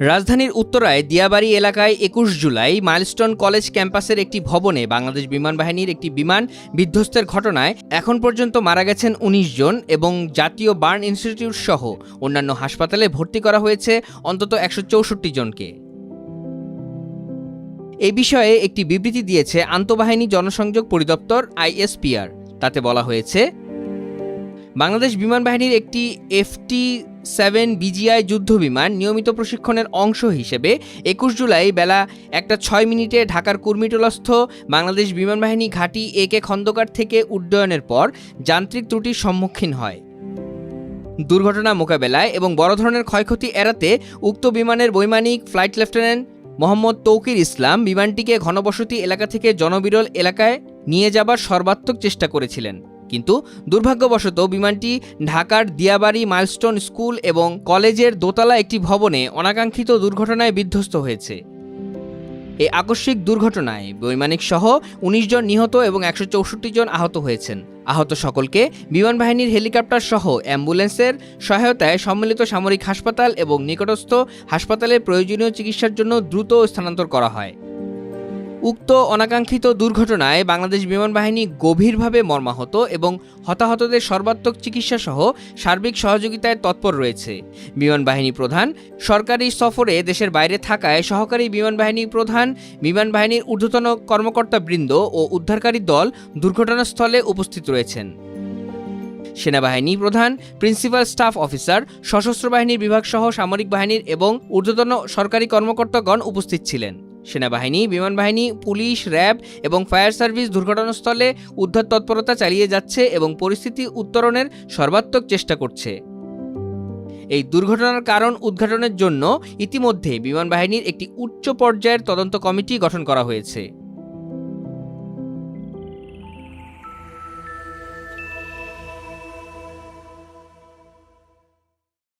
রাজধানীর উত্তরায় দিয়াবাড়ি এলাকায় একুশ জুলাই মাইলস্টোন কলেজ ক্যাম্পাসের একটি ভবনে বাংলাদেশ বিমান বাহিনীর একটি বিমান বিধ্বস্তের ঘটনায় এখন পর্যন্ত মারা গেছেন ১৯ জন এবং জাতীয় বার্ন ইনস্টিটিউট সহ অন্যান্য হাসপাতালে ভর্তি করা হয়েছে অন্তত একশো চৌষট্টি জনকে। এ বিষয়ে একটি বিবৃতি দিয়েছে আন্তঃবাহিনী জনসংযোগ পরিদপ্তর আইএসপিআর। তাতে বলা হয়েছে বাংলাদেশ বিমান বাহিনীর একটি এফটি সেভেন বিজিআই যুদ্ধ বিমান নিয়মিত প্রশিক্ষণের অংশ হিসেবে একুশ জুলাই বেলা একটা ছয় মিনিটে ঢাকার কুর্মিটোলস্থ বাংলাদেশ বিমান বাহিনী ঘাঁটি এ কে খন্দকার থেকে উড্ডয়নের পর যান্ত্রিক ত্রুটির সম্মুখীন হয়। দুর্ঘটনা মোকাবেলায় এবং বড় ধরনের ক্ষয়ক্ষতি এড়াতে উক্ত বিমানের বৈমানিক ফ্লাইট লেফটেন্যান্ট মোহাম্মদ তৌকির ইসলাম বিমানটিকে ঘনবসতি এলাকা থেকে জনবিরল এলাকায় নিয়ে যাবার সর্বাত্মক চেষ্টা করেছিলেন। কিন্তু দুর্ভাগ্যবশত বিমানটি ঢাকার দিয়াবাড়ি মাইলস্টোন স্কুল এবং কলেজের দোতলা একটি ভবনে অনাকাঙ্ক্ষিত দুর্ঘটনায় বিধ্বস্ত হয়েছে। এই আকস্মিক দুর্ঘটনায় বৈমানিক সহ উনিশ জন নিহত এবং একশো চৌষট্টি জন আহত হয়েছেন। আহত সকলকে বিমান বাহিনীর হেলিকপ্টার সহ অ্যাম্বুলেন্সের সহায়তায় সম্মিলিত সামরিক হাসপাতাল এবং নিকটস্থ হাসপাতালে প্রয়োজনীয় চিকিৎসার জন্য দ্রুত স্থানান্তর করা হয়। উক্ত অনাকাঙ্ক্ষিত দুর্ঘটনায় বাংলাদেশ বিমান বাহিনী গভীরভাবে মর্মাহত এবং হতাহতদের সর্বাত্মক চিকিৎসা সহ সার্বিক সহযোগিতায় তৎপর রয়েছে। বিমান বাহিনী প্রধান সরকারি সফরে দেশের বাইরে থাকায় সহকারী বিমান বাহিনী প্রধান, বিমান বাহিনীর ঊর্ধ্বতন কর্মকর্তাবৃন্দ ও উদ্ধারকারী দল দুর্ঘটনাস্থলে উপস্থিত রয়েছেন। সেনাবাহিনী প্রধান, প্রিন্সিপাল স্টাফ অফিসার, সশস্ত্র বাহিনীর বিভাগ সহ সামরিক বাহিনীর এবং ঊর্ধ্বতন সরকারি কর্মকর্তাগণ উপস্থিত ছিলেন। সেনাবাহিনী বিমান বাহিনী পুলিশ, র্যাব এবং ফায়ার সার্ভিস দুর্ঘটনাস্থলে উদ্ধার তৎপরতা চালিয়ে যাচ্ছে এবং পরিস্থিতি উত্তরণের সর্বাত্মক চেষ্টা করছে। এই দুর্ঘটনার কারণ উদ্ঘাটনের জন্য ইতিমধ্যে বিমান বাহিনীর একটি উচ্চ পর্যায়ের তদন্ত কমিটি গঠন করা হয়েছে।